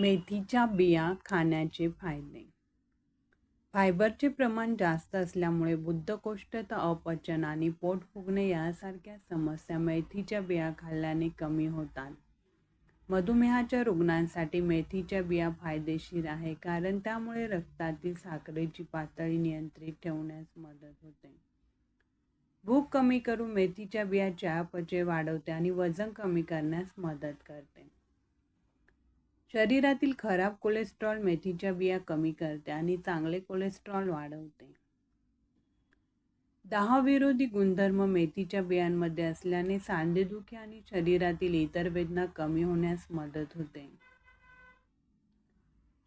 मेथीच्या बिया खाण्याचे फायदे. फायबरचे प्रमाण जास्त असल्यामुळे बुद्धकोष्ठता अपचन आणि पोट फुगणे यासारख्या समस्या मेथीच्या बिया खाल्ल्याने कमी होतात. मधुमेहाच्या रुग्णांसाठी मेथीच्या बिया फायदेशीर आहे कारण त्यामुळे रक्तातील साखरेची पातळी नियंत्रित ठेवण्यास मदत होते. भूक कमी करून मेथीच्या बिया चयापचय वाढवते आणि वजन कमी करण्यास मदत करते. शरीरातील खराब कोलेस्ट्रॉल मेथीच्या बिया कमी करते आणि चांगले कोलेस्ट्रॉल वाढवते. दहा विरोधी गुणधर्म मेथीच्या बियांमध्ये असल्याने सांधेदुखी आणि शरीरातील इतर वेदना कमी होण्यास मदत होते.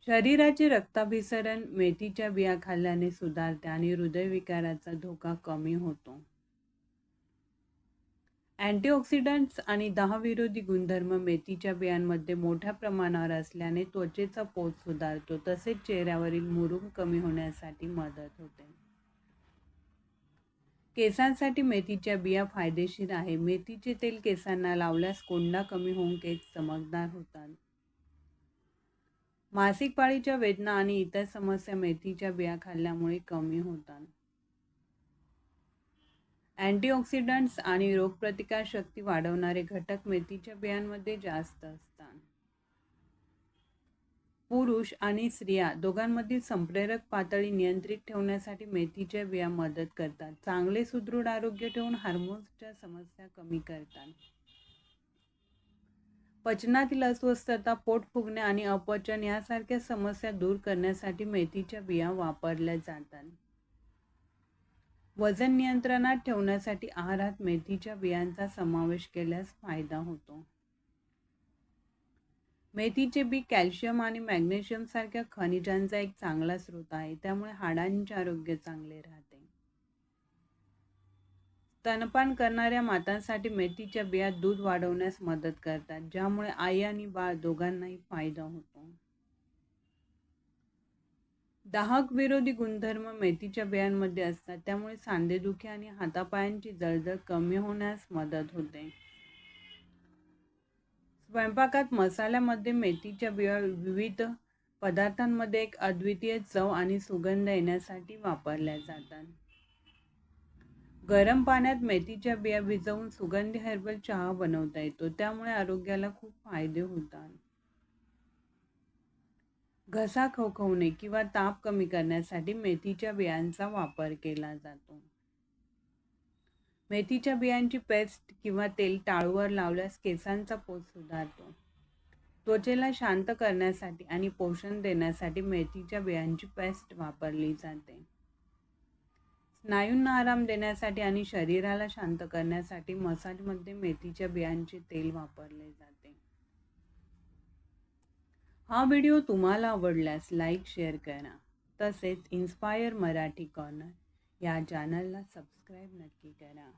शरीराचे रक्ताभिसरण मेथीच्या बिया खाल्ल्याने सुधारते आणि हृदयविकाराचा धोका कमी होतो. अँटीऑक्सिडंट्स आणि दहा विरोधी गुणधर्म मेथीच्या बियांमध्ये मोठ्या प्रमाणावर असल्याने त्वचेचा पोत सुधारतो तसेच चेहऱ्यावरील मुरूम कमी होण्यासाठी मदत होते. केसांसाठी मेथीच्या बिया फायदेशीर आहे. मेथीचे तेल केसांना लावल्यास कोंडा कमी होऊन केस चमकदार होतात. मासिक पाळीच्या वेदना आणि इतर समस्या मेथीच्या बिया खाल्ल्यामुळे कमी होतात. अँटीऑक्सिडंट्स आणि रोगप्रतिकारशक्ती वाढवणारे घटक मेथीच्या बियांमध्ये जास्त असतात. पुरुष आणि स्त्रिया दोघांमधील संप्रेरक पातळी नियंत्रित ठेवण्यासाठी मेथीच्या बिया मदत करतात. चांगले सुदृढ आरोग्य ठेवून हार्मोन्सच्या समस्या कमी करतात. पचनातील अस्वस्थता पोट फुगणे आणि अपचन यासारख्या समस्या दूर करण्यासाठी मेथीच्या बिया वापरल्या जातात. वजन नियंत्रणात ठेवण्यासाठी आहारात मेथीच्या बियांचा समावेश केल्यास फायदा होतो. मेथीचे बी कॅल्शियम आणि मॅग्नेशियम सारख्या खनिजांचा एक चांगला स्रोत आहे. त्यामुळे हाडांचे आरोग्य चांगले राहते. स्तनपान करणाऱ्या मातांसाठी मेथीच्या बिया दूध वाढवण्यास मदत करतात ज्यामुळे आई आणि बाळ दोघांनाही फायदा होतो. दाहक विरोधी गुणधर्म मेथीच्या बियांमध्ये असतात. त्यामुळे सांधेदुखी आणि हातापायांची जळजळ कमी होण्यास मदत होते. स्वयंपाकात मसाल्यामध्ये मेथीच्या बिया विविध पदार्थांमध्ये एक अद्वितीय चव आणि सुगंध येण्यासाठी वापरल्या जातात. गरम पाण्यात मेथीच्या बिया भिजवून सुगंधी हर्बल चहा बनवता येतो. त्यामुळे आरोग्याला खूप फायदे होतात. घसा खवखवणे किंवा ताप कमी करण्यासाठी मेथीच्या बियांचा वापर केला जातो. मेथीच्या बियांची पेस्ट किंवा तेल टाळूवर लावल्यास केसांचा पोत सुधारतो. त्वचेला शांत करण्यासाठी आणि पोषण देण्यासाठी मेथीच्या बियांची पेस्ट वापरली जाते. स्नायूंना आराम देण्यासाठी आणि शरीराला शांत करण्यासाठी मसाजमध्ये मेथीच्या बियांचे तेल वापरले जाते. हा व्हिडिओ तुम्हाला आवडल्यास लाईक शेअर करा. तसेच इन्स्पायर मराठी कॉर्नर या चॅनलला सबस्क्राईब नक्की करा.